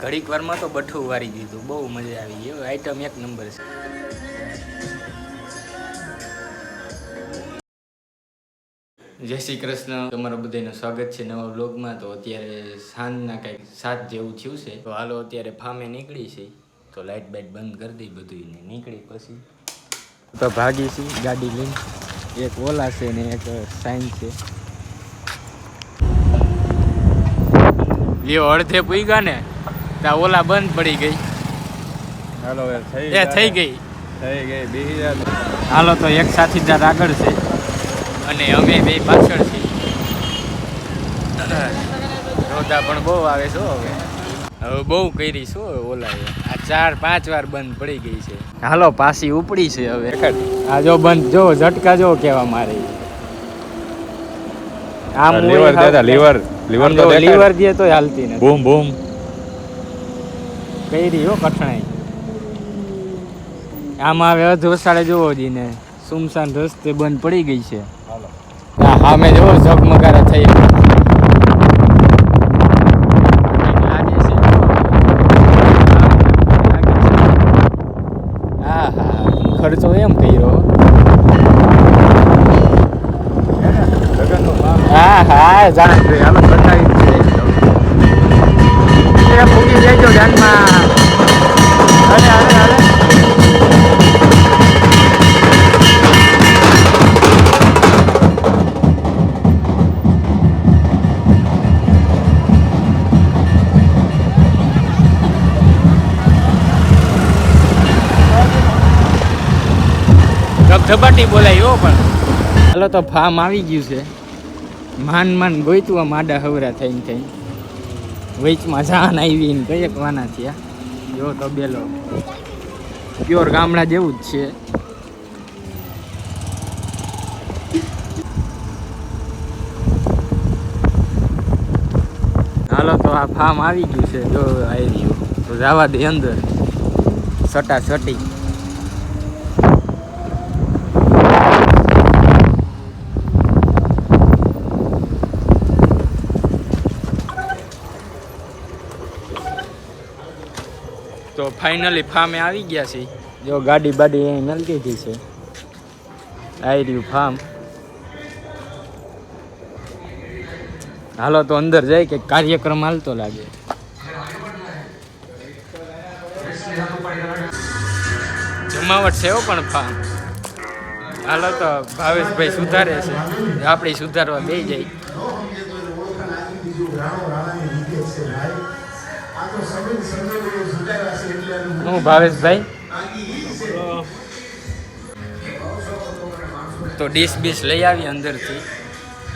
ઘડીક વારમાં તો બઠું વારી દીધું બહુ મજા આવી ગઈ. આઈટમ એક નંબર છે. જય શ્રી કૃષ્ણ. તમારા બધાનું સ્વાગત છે નવા બ્લોગમાં તો અત્યારે સાંજના કંઈક સાત જેવું થયું છે. તો હાલો અત્યારે ફામે નીકળી છે. તો લાઇટ બાઇટ બંધ કરી દઈ બધું નીકળી પછી તો ભાગી છે ગાડી લઈને. એક ઓલા છે ને એક સાઈન છે. લ્યો અડધે પૂગ્યા ને ત્યાં ઓલા બંધ પડી ગઈ. હાલો યાર થઈ એ થઈ ગઈ. થઈ ગઈ બીજી જા હાલો તો એક સાથીદાર આગળ છે. અને અમે બે પાછળ છીએ. રોદા પણ બહુ આવે છે હવે. હવે બહુ કરી શું ઓલા આ ચાર પાંચ વાર બંધ પડી ગઈ છે. હાલો પાછી ઉપડી છે હવે. આ જો બંધ જો ઝટકા જો કેવા મારે. આમ લીવર દેતા લીવર લીવર તો લીવર દે તો હાલતી નથી. બૂમ બૂમ. કઈ હો કઠણાઈ. આમાં હવે અધ વસાડે જોવો જીને સુમસાન રસ્તે બંધ પડી ગઈ છે. હા મેં જોવો ઝગમગારા થઈ લાગે છે. હા હા ખર્ચો એમ કર્યો લગનનો માલ. હા જાણે છે હાલો બતાવી છે. ફૂગી જજો જાનમાં અરે અરે અરે ધબધબાટી બોલાય એવો પણ. હાલો તો ફાર્મ આવી ગયું છે. માન માન ગોઈતું આ માડા હવરા થઈને થઈને. વેચમાં જાન આવી ને કઈ વાના થયા. જો તો બેલો. પ્યોર ગામડા જેવું જ છે. હાલો તો આ ફાર્મ આવી ગયું છે. જો આવી રહ્યું તો જવા દે અંદર. સટા સટી તો ફાઇનલી ફાર્મે આવી ગયા છે. જો ગાડી બાડી અહીં નલકી ગઈ છે. આવી રહ્યું ફાર્મ હાલો તો અંદર જાય કે કાર્યક્રમ હાલતો લાગે. જમાવટ છે એવો પણ ફાર્મ હાલો તો ભાવેશભાઈ સુધારે છે. આપણે સુધારવા બે જાય હું ભાવેશભાઈ તો ડીશ બીશ લઈ આવી અંદરથી.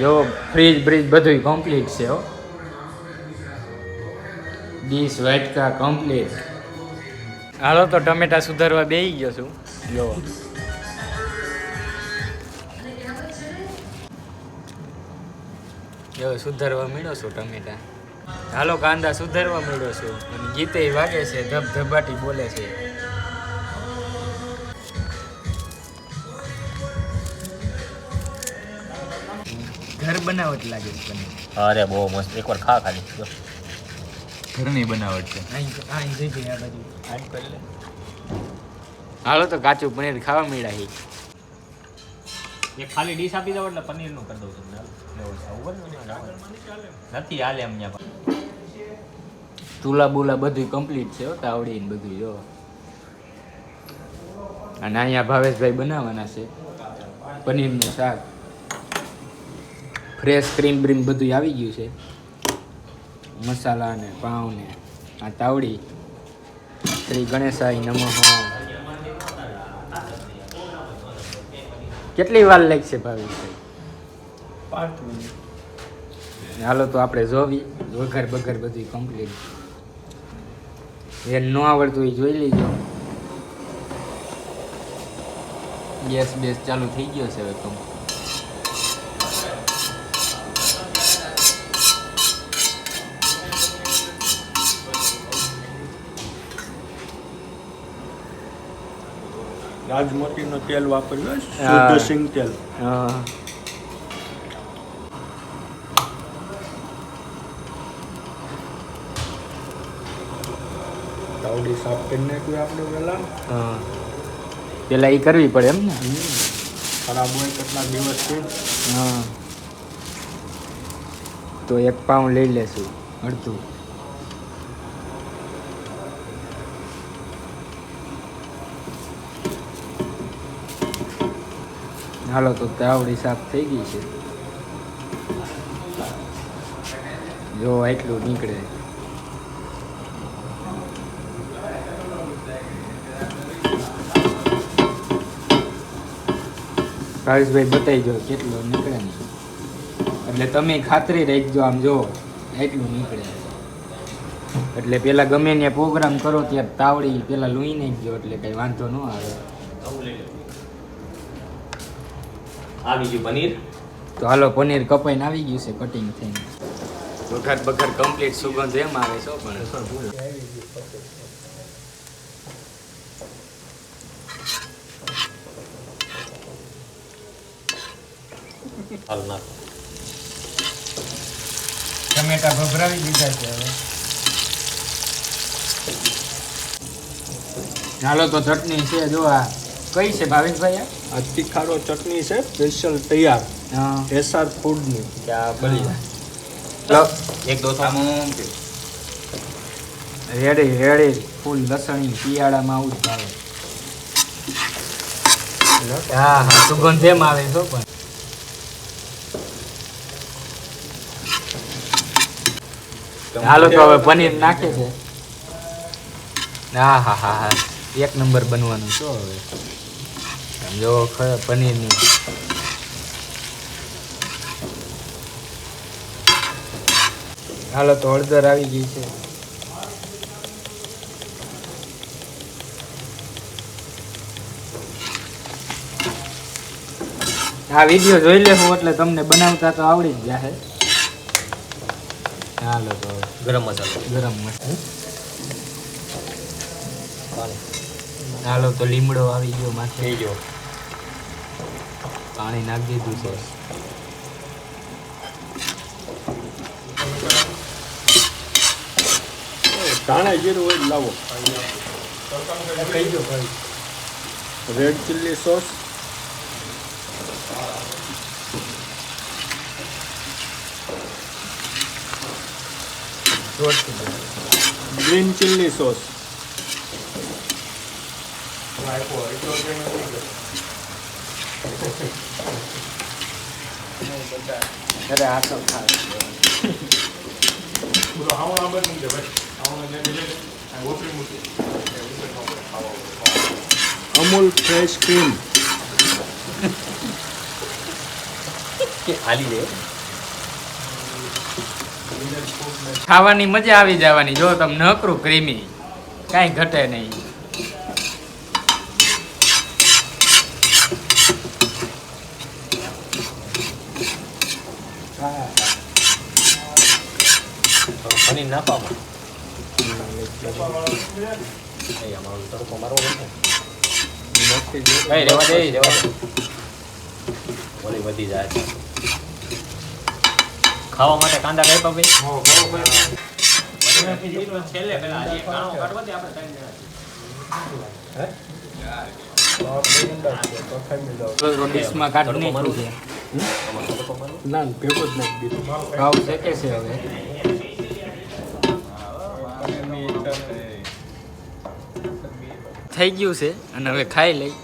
જો ફ્રીજ બ્રીજ બધું કમ્પ્લીટ છે હો. ડીશ વાટકા કમ્પ્લીટ હાલો તો ટમેટા સુધારવા બેસી ગયો છું. જો. જો સુધારવા મળ્યો છું ટમેટા. હાલો કાંદા સુધારવા મળ્યો છું. અને ગીતે વાગે છે ધબધબાટી બોલે છે. ઘર બનાવટ લાગે છે અરે બહુ મસ્ત. એકવાર ખા ખાલી. જો. ઘરની બનાવટ છે. આ બાજુ. આમ કરી લે. હાલો તો કાચું પનીર ખાવા મળ્યા છે. એક ખાલી ડીશ આપી દઉં એટલે પનીરનું કરી દઉં તમને? નથી હાલે એમ ચૂલા બુલા બધું કમ્પ્લીટ છે તાવડી ને બધું જો અને અહીંયા ભાવેશભાઈ બનાવવાના છે પનીરનું શાક. ફ્રેશ ક્રીમ બ્રીમ બધું આવી ગયું છે. મસાલા ને પાઉં ને આ તાવડી. શ્રી ગણેશાય નમઃ. કેટલી વાર લાગશે ભાવેશભાઈ હાલો તો આપણે જોવી. વઘાર બઘાર બધું કમ્પ્લીટ એ ન આવડતું એ જોઈ લેજો. ગેસ બેસ ચાલુ થઈ ગયો છે હવે તો રાજમોતીનો તેલ વાપર્યું શુદ્ધ સિંગ તેલ. તાવડી સાફ કરી નાખ્યું આપણે પહેલા. હા. પેલા એ કરવી પડે એમ ને? ખરાબ હોય કેટલા દિવસથી હા. તો એક પાઉં લઈ લેશું અડધું. હાલો તો તાવડી સાફ થઈ ગઈ છે. જો એટલું નીકળે. ભાવેશભાઈ બતાવી જો કેટલો નીકળે ને. એટલે તમે ખાતરી રાખજો આમ જો એટલું નીકળે. એટલે પેલા ગમે ને પ્રોગ્રામ કરો ત્યારે તાવડી પેલા લૂઈ નાખજો, એટલે કઈ વાંધો ન આવે. આવી ગયું પનીર? તો હાલો પનીર કપાઈને આવી ગયું છે કટિંગ થઈને. વઘાર બઘાર કમ્પ્લીટ સુગંધ એમ આવે છે પણ. ટમેટા ભભરાવી દીધા છે હવે. હાલો તો ચટણી છે જો આ કઈ છે ભાવેશભાઈ આ? આ તીખાડો ચટણી છે સ્પેશિયલ તૈયાર. હા. એસઆર ફૂડની. બળી એક દોસો રેડી રેડી. ફૂલ લસણી શિયાળામાં આવું જ ભાવે. હા હા. સુગંધ એમ આવે છો પણ. હાલો તો હવે પનીર નાખે છે. હા હા હા હા. એક નંબર બનવાનું છો હવે. જો પનીરની. હાલો તો હળદર આવી ગઈ છે. આ વીડિયો જોઈ લેવું એટલે તમને બનાવતા તો આવડી જ જશે હાલો તો ગરમ મસાલો. ગરમ મસાલો. હાલો તો લીમડો આવી ગયો માથે. ગયો. પાણી નાખી દીધું છે. ધાણા જીરું હોય લાવો. Red chilli sauce green chilli sauce અરે આ તો અમૂલ ફ્રેશ ક્રીમ. હાલી દે ખાવાની મજા આવી જવાની. જો તમે નકરું ક્રીમી કાંઈ ઘટે નહીં પનીર નાખવામાં એ અમારું તડકો મારવો કઈ રેવા દે રેવા દે. ઓલી વધી જાય છે. ખાવા માટે કાંદા કઈ ભાઈ છેલ્લે પેલા કાણો કાઢવા દે આપણે મારવો ના ભેગો જ નાખી દીધું. ભાવ શેકે છે હવે. થઈ ગયું છે અને હવે ખાઈ લઈ.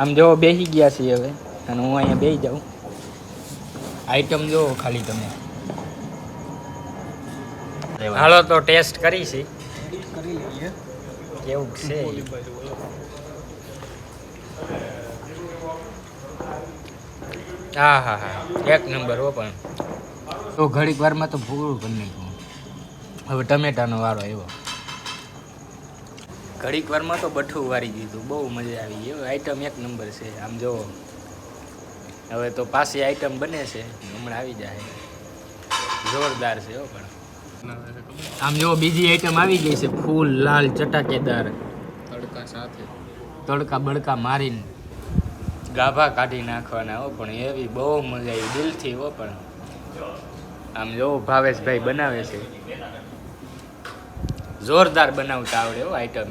આમ જો બેસી ગયા છીએ હવે અને હું અહીંયા બેસી જાઉં. આઈટમ જો ખાલી તમે. હાલો તો ટેસ્ટ કરી છે. કેવું છે હા હા હા. એક નંબર હો પણ. તો ઘડીક વારમાં તો ભૂગળું બની નાખ્યું હવે ટમેટાનો વારો આવ્યો. ઘડીક વારમાં તો બઠું વારી દીધું બહુ મજા આવી ગઈ. આઈટમ એક નંબર છે. આમ જોવો હવે તો પાછી આઈટમ બને છે. હમણાં આવી જાય. જોરદાર છે હો પણ. આમ જોવો બીજી આઈટમ આવી ગઈ છે. ફૂલ લાલ ચટાકેદાર. તડકા સાથે. તડકા બડકા મારીને. ગાભા કાઢી નાખવાના હો પણ એવી બહુ મજા આવી. દિલથી હો પણ. આમ જોવો ભાવેશભાઈ બનાવે છે. જોરદાર બનાવતા આવડે હો આઈટમ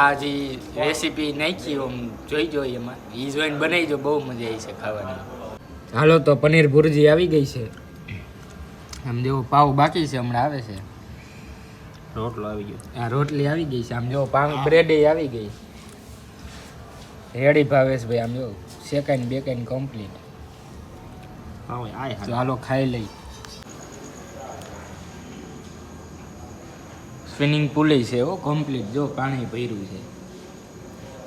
આ જે રેસીપી નાખી આમ જોઈ જોઈ એમાં. એ જોઈને બનાવી જો બહુ મજા આવી છે ખાવાની. હાલો તો પનીર ભુરજી આવી ગઈ છે. આમ જેવો પાવ બાકી છે હમણાં આવે છે. રોટલો આવી ગયો. આ રોટલી આવી ગઈ છે આમ જેવો પાવ બ્રેડ આવી ગઈ. રેડી ભાવેશભાઈ આમ જો શેકાઈને બેકાઈને કમ્પ્લીટ હાલો ખાઈ લઈ. સ્વિમિંગ પુલે છે હો કમ્પ્લીટ જો પાણી ભર્યું છે.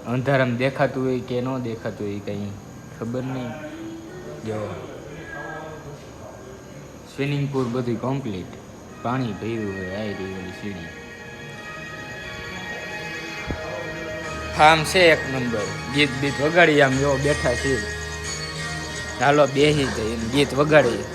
અંધારામ દેખાતું હોય કે ન દેખાતું હોય કંઈ ખબર નહીં. જો. સ્વિમિંગ પુલ બધું કમ્પ્લીટ પાણી ભર્યું હોય આવી રહ્યું હોય, સીડી. ફાર્મ છે એક નંબર. ગીત બીત વગાડી આમ જો બેઠા છીએ. ચાલો બેસી જઈએ ગીત વગાડીએ.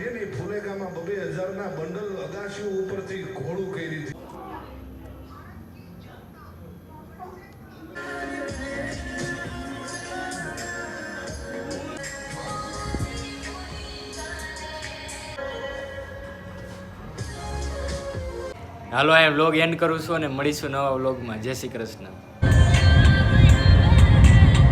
કાઢીએ ને ફુલેકામાં બબે હજારના બંડલ અગાશીઓ ઉપરથી ઘોડું કરી હતી હાલો અહીં વ્લોગ એન્ડ કરું છું અને મળીશું નવા વ્લોગમાં જય શ્રી કૃષ્ણ.